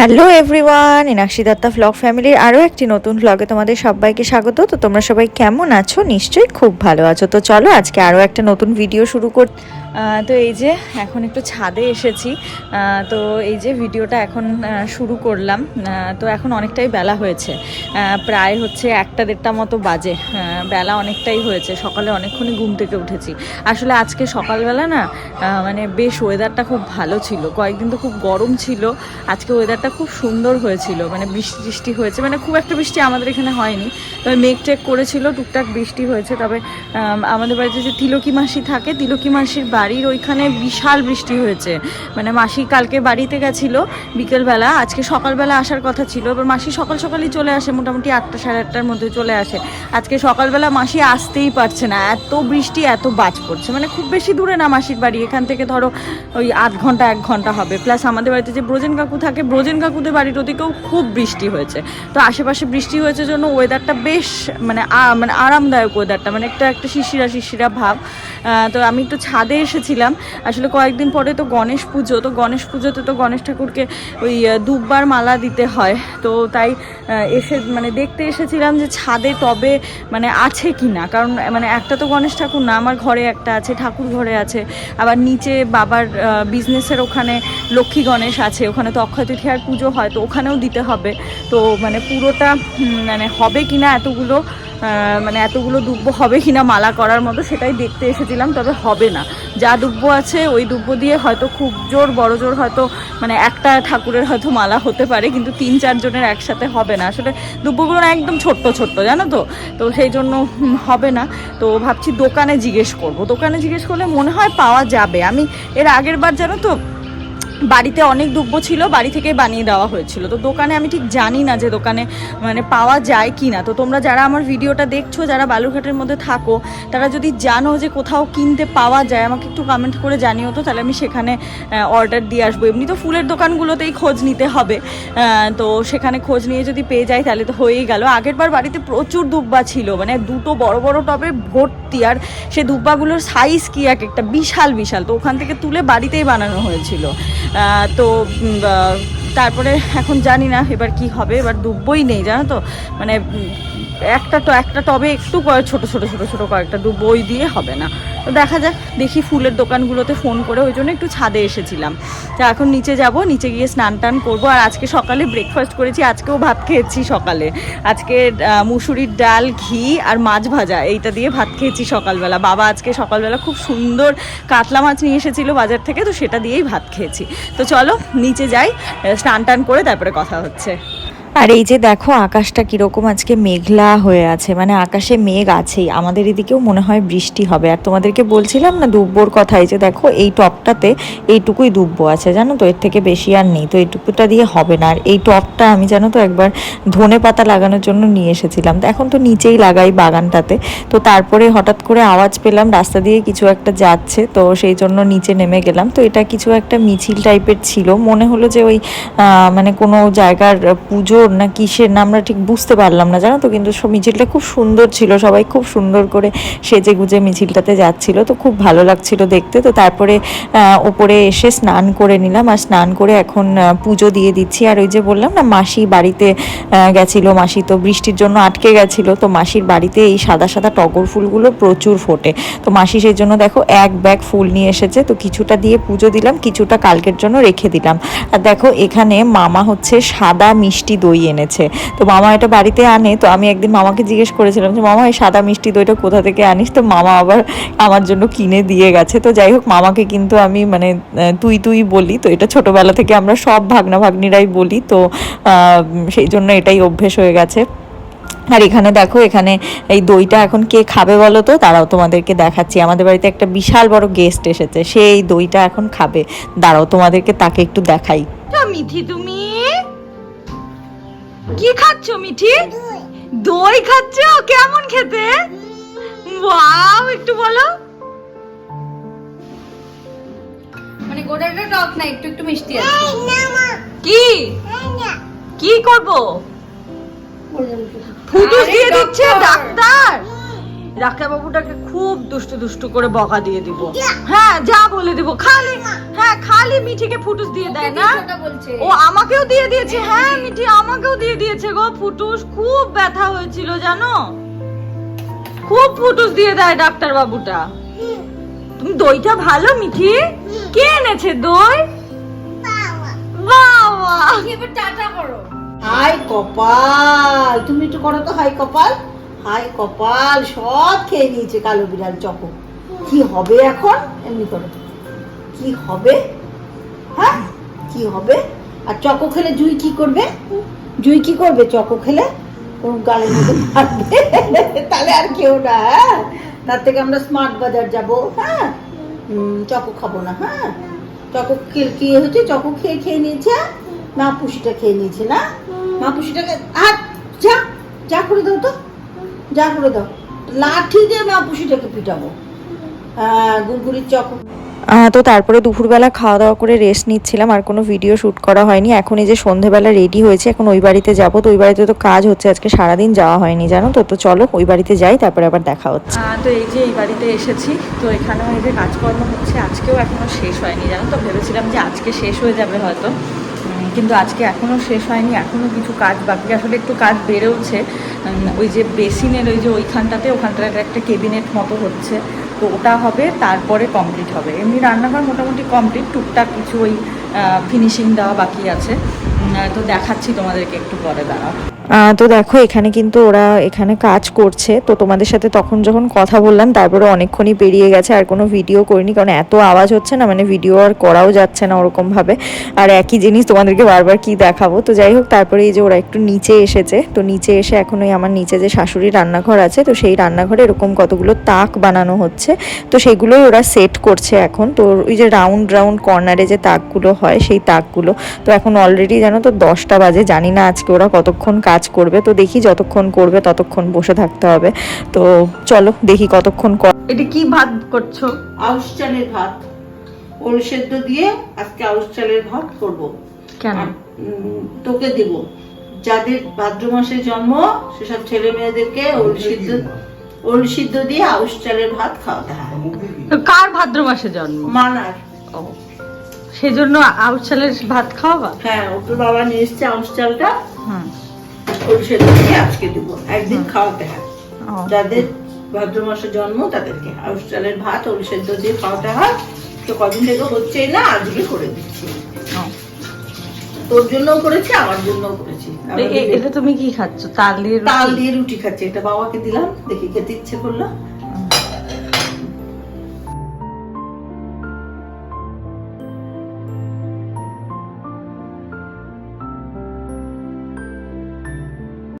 Hello everyone Inakshi Dutta vlog ফ্যামিলির আরও একটি নতুন ভ্লগে তোমাদের সবাইকে স্বাগত। তো তোমরা সবাই কেমন আছো? নিশ্চয়ই খুব ভালো আছো। তো চলো আজকে আরও একটা নতুন ভিডিও শুরু কর তো এই যে এখন একটু ছাদে এসেছি। তো এই যে ভিডিওটা এখন শুরু করলাম। তো এখন অনেকটাই বেলা হয়েছে। প্রায় হচ্ছে একটা দেড়টা মতো বাজে। বেলা অনেকটাই হয়েছে। সকালে অনেকক্ষণই ঘুম থেকে উঠেছি। আসলে আজকে সকালবেলা না মানে বেশ ওয়েদারটা খুব ভালো ছিল। কয়েকদিন তো খুব গরম ছিল। আজকে ওয়েদারটা খুব সুন্দর হয়েছিল। মানে বৃষ্টি বৃষ্টি হয়েছে। মানে খুব একটা বৃষ্টি আমাদের এখানে হয়নি। তবে মেঘ টেক করেছিল। টুকটাক বৃষ্টি হয়েছে। তবে আমাদের বাড়িতে যে তিলকি মাসি থাকে, তিলকি মাসির বাড়ির ওইখানে বিশাল বৃষ্টি হয়েছে। মানে মাসি কালকে বাড়িতে গেছিল বিকেলবেলা, আজকে সকালবেলা আসার কথা ছিল, এবার মাসি সকাল সকালই চলে আসে, মোটামুটি আটটা সাড়ে আটটার মধ্যে চলে আসে। আজকে সকালবেলা মাসি আসতেই পারছে না, এত বৃষ্টি, এত বাজ পড়ছে। মানে খুব বেশি দূরে না মাসির বাড়ি, এখান থেকে ধরো ওই আধ ঘণ্টা, এক ঘণ্টা হবে। প্লাস আমাদের বাড়িতে যে ব্রজেন কাকু থাকে, ব্রজেন কাকুদের বাড়ির ওদিকেও খুব বৃষ্টি হয়েছে। তো আশেপাশে বৃষ্টি হয়েছে জন্য ওয়েদারটা বেশ মানে মানে আরামদায়ক ওয়েদারটা মানে একটা একটা শিশিরা শিশিরা ভাব। তো আমি একটু ছাদে এসেছিলাম। আসলে কয়েকদিন পরে তো গণেশ পুজো, তো গণেশ পুজোতে তো গণেশ ঠাকুরকে ওই দুব্বার মালা দিতে হয়। তো তাই এসে মানে দেখতে এসেছিলাম যে ছাদে টবে মানে আছে কি না কারণ মানে একটা তো গণেশ ঠাকুর না, আমার ঘরে একটা আছে, ঠাকুর ঘরে আছে। আবার নিচে বাবার বিজনেসের ওখানে লক্ষ্মী গণেশ আছে, ওখানে তো অক্ষয় তৃতীয়ার পুজো হয়, তো ওখানেও দিতে হবে। তো মানে পুরোটা মানে হবে কি না এতগুলো মানে এতগুলো দুব্ব হবে কিনা মালা করার মতো সেটাই দেখতে এসেছিলাম, তবে হবে না। যা দুব্ব আছে, ওই দুব্ব দিয়ে হয়তো খুব জোর, বড় জোর হয়তো মানে একটা ঠাকুরের হয়তো মালা হতে পারে, কিন্তু তিন চারজনের একসাথে হবে না। আসলে দুব্বগুলো না একদম ছোট্ট ছোট্ট, জানো তো? তো সেই জন্য হবে না। তো ভাবছি দোকানে জিজ্ঞেস করব। দোকানে জিজ্ঞেস করলে মনে হয় পাওয়া যাবে। আমি এর আগের বার, জানো তো বাড়িতে অনেক দুব্য ছিল, বাড়ি থেকে বানিয়ে দেওয়া হয়েছিল। তো দোকানে আমি ঠিক জানি না যে দোকানে মানে পাওয়া যায় কি না তো তোমরা যারা আমার ভিডিওটা দেখছ, যারা বালুরঘাটের মধ্যে থাকো, তারা যদি জানো যে কোথাও কিনতে পাওয়া যায়, আমাকে একটু কমেন্ট করে জানিও তো, তাহলে আমি সেখানে অর্ডার দিয়ে আসব। এমনি তো ফুলের দোকানগুলোতেই খোঁজ নিতে হবে। তো সেখানে খোঁজ নিয়ে যদি পেয়ে যাই, তাহলে তো হয়েই গেল। আগের বার বাড়িতে প্রচুর দুব্বা ছিল মানে দুটো বড় বড় টবে ভর্তি আর সে ধুব্বাগুলোর সাইজ কি এক একটা? বিশাল বিশাল। তো ওখান থেকে তুলে বাড়িতেই বানানো হয়েছিল। তো তারপরে এখন জানি না এবার কি হবে। এবার দুব্বই নেই, জানো তো? মানে একটা তো একটা টবে একটু কয়েক ছোট ছোট ছোট ছোট কয়েকটা দুব্বো ওই দিয়ে হবে না। তো দেখা যাক, দেখি ফুলের দোকানগুলোতে ফোন করে ওই জন্য একটু ছাদে এসেছিলাম। তো এখন নিচে যাব, নিচে গিয়ে স্নান টান করব। আর আজকে সকালে ব্রেকফাস্ট করেছি, আজকেও ভাত খেয়েছি সকালে। আজকে মুসুরির ডাল, ঘি আর মাছ ভাজা, এইটা দিয়ে ভাত খেয়েছি সকালবেলা। বাবা আজকে সকালবেলা খুব সুন্দর কাতলা মাছ নিয়ে এসেছিল বাজার থেকে, তো সেটা দিয়েই ভাত খেয়েছি। তো চলো, নিচে যাই স্নান টান করে তারপরে কথা হচ্ছে। আর এই যে দেখো আকাশটা কীরকম আজকে মেঘলা হয়ে আছে মানে আকাশে মেঘ আছেই। আমাদের এদিকেও মনে হয় বৃষ্টি হবে। আর তোমাদেরকে বলছিলাম না দুব্বর কথা, এই যে দেখো এই টপটাতে এইটুকুই দুব্ব আছে, জানো তো? এর থেকে বেশি আর নেই, তো এইটুকুটা দিয়ে হবে না। আর এই টপটা আমি জানো তো একবার ধনে পাতা লাগানোর জন্য নিয়ে এসেছিলাম। তো এখন তো নিচেই লাগাই বাগানটাতে। তো তারপরে হঠাৎ করে আওয়াজ পেলাম, রাস্তা দিয়ে কিছু একটা যাচ্ছে, তো সেই জন্য নিচে নেমে গেলাম। তো এটা কিছু একটা মিছিল টাইপের ছিল। মনে হলো যে ওই মানে কোনো জায়গার পুজোর না কিসের না, আমরা ঠিক বুঝতে পারলাম না, জানো তো? কিন্তু মিছিলটা খুব সুন্দর ছিল, সবাই খুব সুন্দর করে সেজে গুজে মিছিলটাতে যাচ্ছিল, তো খুব ভালো লাগছিল দেখতে। তো তারপরে ওপরে এসে স্নান করে নিলাম, আর স্নান করে এখন পুজো দিয়ে দিচ্ছি। আর ওই যে বললাম না, মাসি বাড়িতে গেছিল, মাসি তো বৃষ্টির জন্য আটকে গেছিল, তো মাসির বাড়িতে এই সাদা সাদা টগর ফুলগুলো প্রচুর ফোটে। তো মাসি সেই জন্য দেখো, এক ব্যাগ ফুল নিয়ে এসেছে, তো কিছুটা দিয়ে পুজো দিলাম, কিছুটা কালকের জন্য রেখে দিলাম। আর দেখো, এখানে মামা হচ্ছে সাদা মিষ্টি দই এনেছে। তো মামা এটা বাড়িতে আনে, তো আমি একদিন মামাকে জিজ্ঞেস করেছিলাম যে, মামা, এই সাদা মিষ্টি দইটা কোথা থেকে আনিস? তো মামা আবার আমার জন্য কিনে দিয়ে গেছে। তো যাই হোক, মামাকে কিন্তু আমি মানে তুই তুই বলি। তো এটা ছোটবেলা থেকে আমরা সব ভাগনা ভাগ্নিরাই বলি। তো সেই জন্য এটাই অভ্যেস হয়ে গেছে। আর এখানে দেখো, এখানে এই দইটা এখন কে খাবে বলো তো? তারাও তোমাদেরকে দেখাচ্ছি। আমাদের বাড়িতে একটা বিশাল বড় গেস্ট এসেছে। সে এই দইটা এখন খাবে। দাঁড়াও, তোমাদেরকে তাকে একটু দেখাই। তুমি? কি খাচ্ছ মিঠি? দই খাচ্ছ? কেমন খেতে? ওয়াও একটু বলো। মানে গোটাটা টক না একটু একটু মিষ্টি আছে। কি? কি করব? ফুটুস দিয়ে দিচ্ছে। ডাক্তার। ডাক্তার বাবুটাকে খুব দুষ্টু দুষ্টু করে বকা দিয়ে দিব। হ্যাঁ যা বলে দিব। খালি হ্যাঁ খালি মিঠিকে ফুটুস দিয়ে দেয় না? ও আমাকেও দিয়ে দিয়েছে। হ্যাঁ মিঠি। আমাকেও দিয়ে দিয়েছে গো। ফুটুস খুব ব্যথা হয়েছিল জানো? খুব ফুটুস দিয়ে দেয় ডাক্তার বাবুটা তুমি দইটা ভালো মিঠি? কে এনেছে দই? বাবা। এবার টাটা করো। হাই কপাল। তুমি একটু করো তো হাই কপাল। হাই কপাল, সব খেয়ে নিয়েছে কালো বিড়াল চকো। কি হবে এখন? এমনি করো। কি হবে? হ্যাঁ? কি হবে? আর চকো খেলে জুই কি করবে? জুই কি করবে? চকো খেলে? ওর গালের মধ্যে তাহলে আর কেউ না হ্যাঁ? তার থেকে আমরা স্মার্ট বাজার যাব হ্যাঁ? চকো খাব না হ্যাঁ? চকো খেয়ে কি হয়েছে? চকো খেয়ে খেয়ে নিয়েছে? মা পুষিটা খেয়ে নিয়েছে না? মা পুষিটাকে আর যা যা করে দাও তো। যা করে দাও। লাঠি দিয়ে মা পুষিটাকে পিটাবো। হ্যাঁ গুড়গুড়ির চকো আহ, তো তারপরে দুপুরবেলা খাওয়া দাওয়া করে রেস্ট নিচ্ছিলাম আর কোনো ভিডিও শ্যুট করা হয়নি। এখন এই যে সন্ধেবেলা রেডি হয়েছে এখন ওই বাড়িতে যাব। তো ওই বাড়িতে তো কাজ হচ্ছে আজকে সারাদিন যাওয়া হয়নি জানো তো? তো চলো ওই বাড়িতে যাই তারপরে আবার দেখা হচ্ছে। তো এই যে এই বাড়িতে এসেছি তো এখানেও এই যে কাজকর্ম হচ্ছে আজকেও এখনও শেষ হয়নি জানো তো? ভেবেছিলাম যে আজকে শেষ হয়ে যাবে হয়তো। কিন্তু আজকে এখনও শেষ হয়নি এখনও কিছু কাজ বাকি। আসলে একটু কাজ বেড়েওছে ওই যে বেসিনের ওই যে ওইখানটাতে, ওখানটার একটা কেবিনেট মতো হচ্ছে। তো ওটা হবে, তারপরে কমপ্লিট হবে। এমনি রান্নাঘর মোটামুটি কমপ্লিট, টুকটাক কিছু ওই ফিনিশিং দেওয়া বাকি আছে। তো দেখাচ্ছি তোমাদেরকে একটু পরে, দাঁড়াও। তো দেখো, এখানে কিন্তু ওরা এখানে কাজ করছে। তো তোমাদের সাথে তখন যখন কথা বললাম তারপরে অনেকক্ষণই পেরিয়ে গেছে, আর কোনো ভিডিও করিনি, কারণ এত আওয়াজ হচ্ছে না মানে ভিডিও আর করাও যাচ্ছে না ওরকমভাবে। আর একই জিনিস তোমাদেরকে বারবার কি দেখাবো? তো যাই হোক, তারপরে এই যে ওরা একটু নিচে এসেছে। তো নিচে এসে এখন ওই আমার নিচে যে শাশুড়ি রান্নাঘর আছে, তো সেই রান্নাঘরে এরকম কতগুলো তাক বানানো হচ্ছে। তো সেগুলোই ওরা সেট করছে এখন। তো ওই যে রাউন্ড রাউন্ড কর্নারে যে তাকগুলো হয়, সেই তাকগুলো। তো এখন অলরেডি জানো তো দশটা বাজে জানি না আজকে ওরা কতক্ষণ কাজ করবে তো দেখি যতক্ষণ করবে ততক্ষণ বসে থাকতে হবে। তো চলো দেখি কতক্ষণ এটা কি ভাত করছ? আউশ চালের ভাত। ওল সেদ্ধ দিয়ে আজকে আউশ চালের ভাত করব। কেন? তোকে দেব। যাদের ভাদ্র মাসে জন্ম সেসব ছেলে মেয়েদেরকে ওল সিদ্ধ ওল সিদ্ধ দিয়ে আউশ চালের ভাত খাওয়াতে হয়। কার ভাদ্র মাসে জন্ম? মানার। ও। সেজন্য আউট চালের ভাত খাওয়াবা? হ্যাঁ ওকে বাবা নিয়ে এসছে আউশ চালটা। হুম। সেদ্ধ আজকে দেবো। একদিন খাওয়াতে হয়। যাদের ভাদ্র মাসে জন্ম তাদেরকে আউশ চালের ভাত ওল সেদ্ধ দিয়ে খাওয়াতে হয়। তো কদিন থেকে হচ্ছেই না আজকে করে দিচ্ছি। তোর জন্যও করেছি আমার জন্যও করেছি। এটা তুমি কি খাচ্ছ? তাল রুটি? দিয়ে রুটি খাচ্ছি। এটা বাবাকে দিলাম দেখি খেতে ইচ্ছে করল।